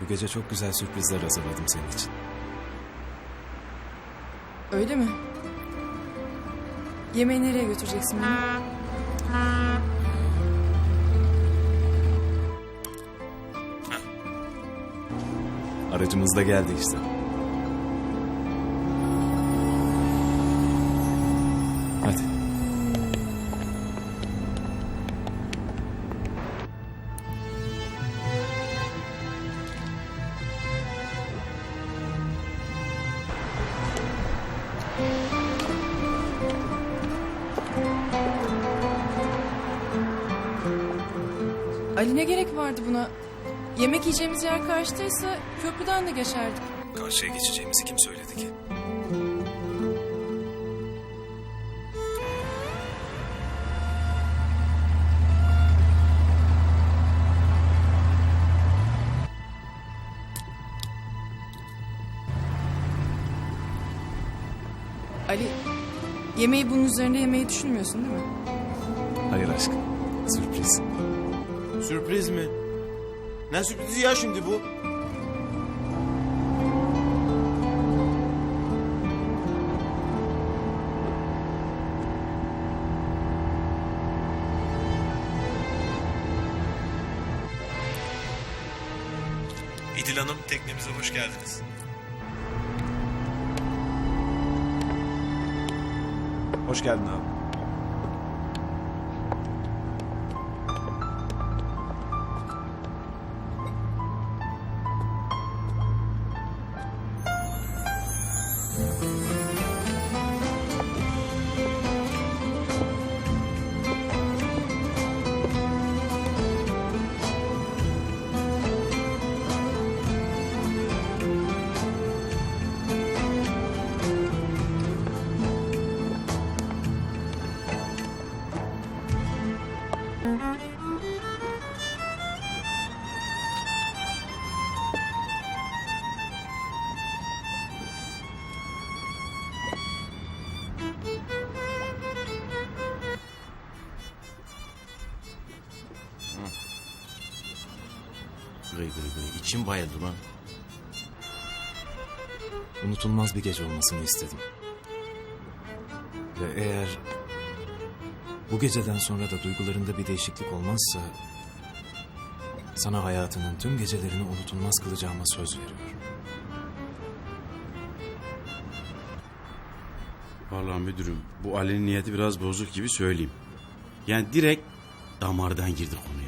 Bu gece çok güzel sürprizler hazırladım senin için. Öyle mi? Yemeği nereye götüreceksin beni? Aracımız da geldi işte. Ali ne gerek vardı buna? Yemek yiyeceğimiz yer karşıdaysa köprüden de geçerdik. Karşıya geçeceğimizi kim söyledi ki? Ali, yemeği bunun üzerinde yemeyi düşünmüyorsun değil mi? Hayır aşkım. Sürpriz. Sürpriz mi? Ne sürprizi ya şimdi bu? İdil Hanım teknemize hoş geldiniz. Hoş geldin abi. İçim bayıldı lan. Unutulmaz bir gece olmasını istedim. Ve eğer bu geceden sonra da duygularında bir değişiklik olmazsa sana hayatının tüm gecelerini unutulmaz kılacağıma söz veriyorum. Vallahi müdürüm bu Ali'nin niyeti biraz bozuk gibi söyleyeyim. Yani direkt damardan girdi konuya.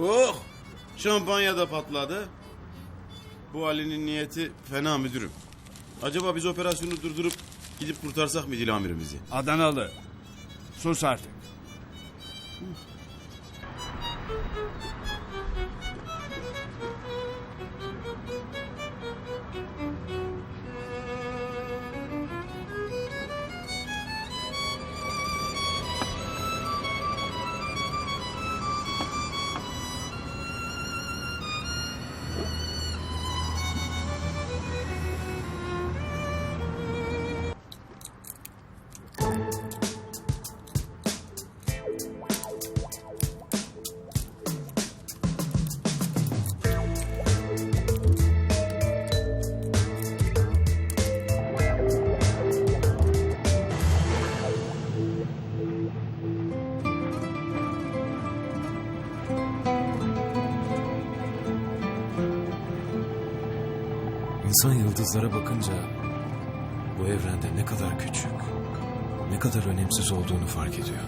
Oh! Şampanya da patladı. Bu Ali'nin niyeti fena müdürüm. Acaba biz operasyonu durdurup gidip kurtarsak mı dil amirimizi? Adanalı. Sus artık. İnsan yıldızlara bakınca bu evrende ne kadar küçük, ne kadar önemsiz olduğunu fark ediyor.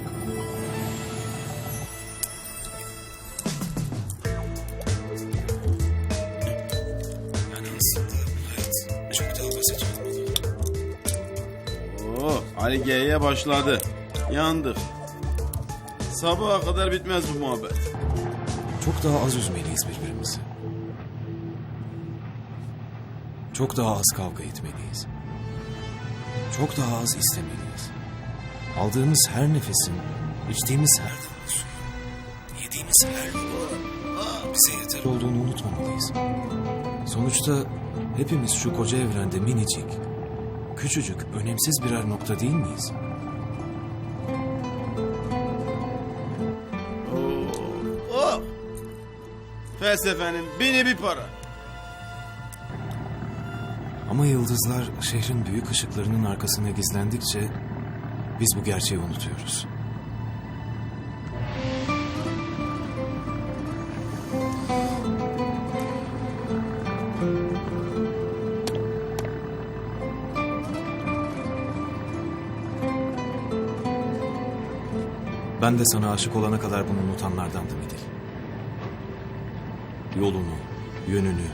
Yani aslında hayat çok daha basit olmalı. Oo, Ali G'ye başladı. Yandık. Sabaha kadar bitmez bu muhabbet. Çok daha az üzmeliyiz birbirimizi. Çok daha az kavga etmeliyiz. Çok daha az istemeliyiz. Aldığımız her nefesin, içtiğimiz her damla yediğimiz her lokmanın bize yeter olduğunu unutmamalıyız. Sonuçta hepimiz şu koca evrende minicik, küçücük, önemsiz birer nokta değil miyiz? Oh! Felsefenin bini bir para. Ama yıldızlar şehrin büyük ışıklarının arkasına gizlendikçe biz bu gerçeği unutuyoruz. Ben de sana aşık olana kadar bunu unutanlardandım İdil. Yolunu, yönünü,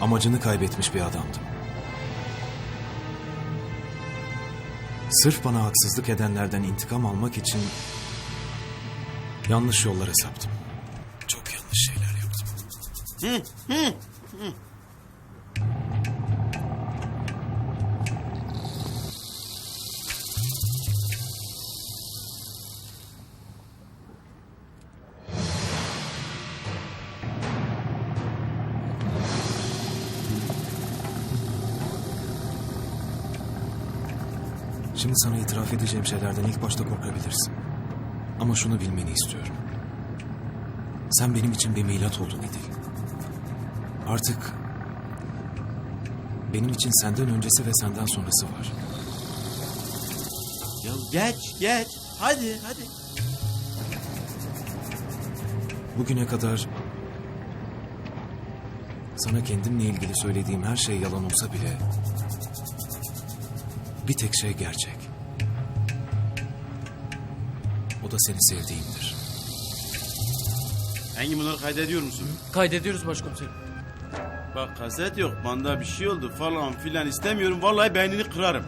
amacını kaybetmiş bir adamdım. Sırf bana haksızlık edenlerden intikam almak için yanlış yollara saptım. Çok yanlış şeyler yaptım. Şimdi sana itiraf edeceğim şeylerden ilk başta korkabilirsin. Ama şunu bilmeni istiyorum. Sen benim için bir milat oldun İdil. Artık benim için senden öncesi ve senden sonrası var. Ya geç geç. Hadi hadi. Bugüne kadar sana kendimle ilgili söylediğim her şey yalan olsa bile bir tek şey gerçek. O da seni sevdiğimdir. Engin bunları kaydediyor musun? Kaydediyoruz başkomiserim. Bak kaset yok banda bir şey oldu falan filan istemiyorum. Vallahi beynini kırarım.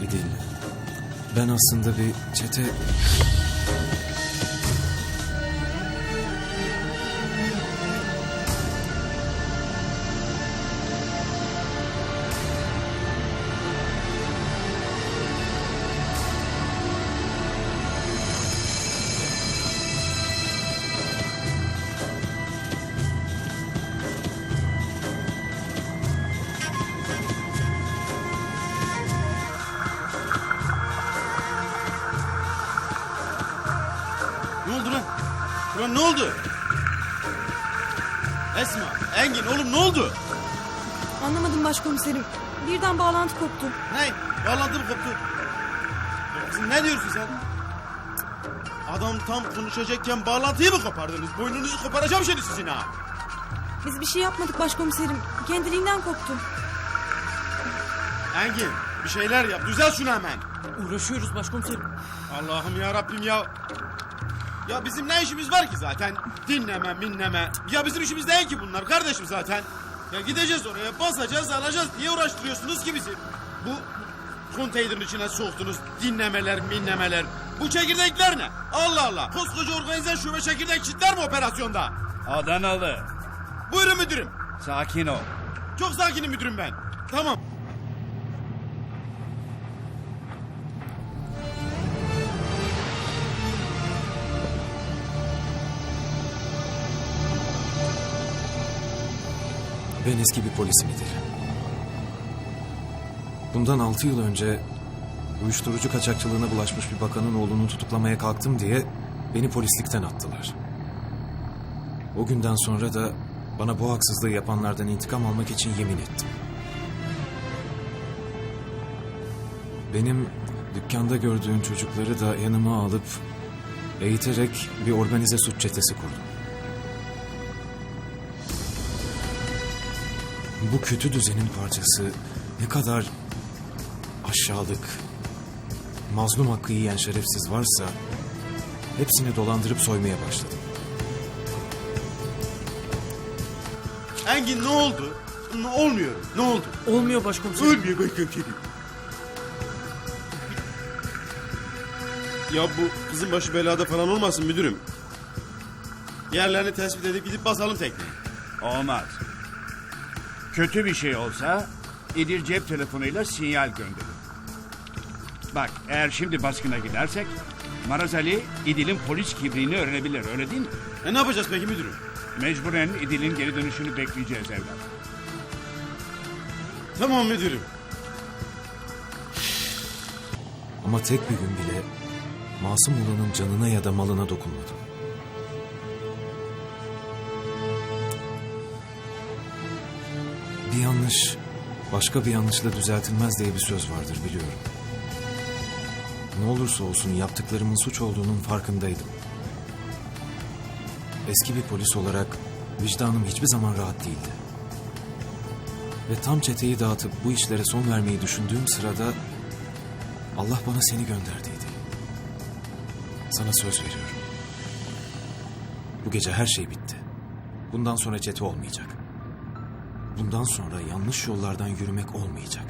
İdil, ben aslında bir çete... Ne oldu? Esma, Engin oğlum ne oldu? Anlamadım başkomiserim. Birden bağlantı koptu. Ne? Bağlantı mı koptu? Ya Kızım ne diyorsun sen? Adam tam konuşacakken bağlantıyı mı kopardınız? Boynunuzu koparacağım şimdi sizin ha. Biz bir şey yapmadık başkomiserim. Kendiliğinden koptu. Engin bir şeyler yap. Düzel şunu hemen. Uğraşıyoruz başkomiserim. Allah'ım ya Rabbim ya. Ya bizim ne işimiz var ki zaten? Dinleme, minleme. Ya bizim işimiz değil ki bunlar kardeşim zaten. Ya gideceğiz oraya, basacağız, alacağız. Niye uğraştırıyorsunuz ki bizi? Bu konteynerin içine soktunuz dinlemeler, minlemeler. Bu çekirdekler ne? Allah Allah. Koskoca organize şube çekirdek çitler mi operasyonda? Adanalı. Buyurun müdürüm. Sakin ol. Çok sakinim müdürüm ben. Tamam. Ben eski bir polisim İdil. Bundan altı yıl önce uyuşturucu kaçakçılığına bulaşmış bir bakanın oğlunu tutuklamaya kalktım diye beni polislikten attılar. O günden sonra da bana bu haksızlığı yapanlardan intikam almak için yemin ettim. Benim dükkanda gördüğün çocukları da yanıma alıp eğiterek bir organize suç çetesi kurdum. Bu kötü düzenin parçası ne kadar aşağılık, mazlum hakkı yiyen şerefsiz varsa hepsini dolandırıp soymaya başladım. Engin ne oldu? Ne olmuyor? Ne oldu? Olmuyor başkomiserim. Ölmüyor kedi. Ya bu kızın başı belada falan olmasın müdürüm. Yerlerini tespit edip gidip basalım tekneyi. Olmaz. Kötü bir şey olsa İdil cep telefonuyla sinyal gönderir. Bak eğer şimdi baskına gidersek Maraz Ali İdil'in polis kimliğini öğrenebilir öyle değil mi? E ne yapacağız peki müdürüm? Mecburen İdil'in geri dönüşünü bekleyeceğiz evlat. Tamam müdürüm. Ama tek bir gün bile masum olanın canına ya da malına dokunmadım. Bir yanlış başka bir yanlışla düzeltilmez diye bir söz vardır biliyorum. Ne olursa olsun yaptıklarımın suç olduğunun farkındaydım. Eski bir polis olarak vicdanım hiçbir zaman rahat değildi. Ve tam çeteyi dağıtıp bu işlere son vermeyi düşündüğüm sırada Allah bana seni gönderdiydi. Sana söz veriyorum. Bu gece her şey bitti. Bundan sonra çete olmayacak. Bundan sonra yanlış yollardan yürümek olmayacak.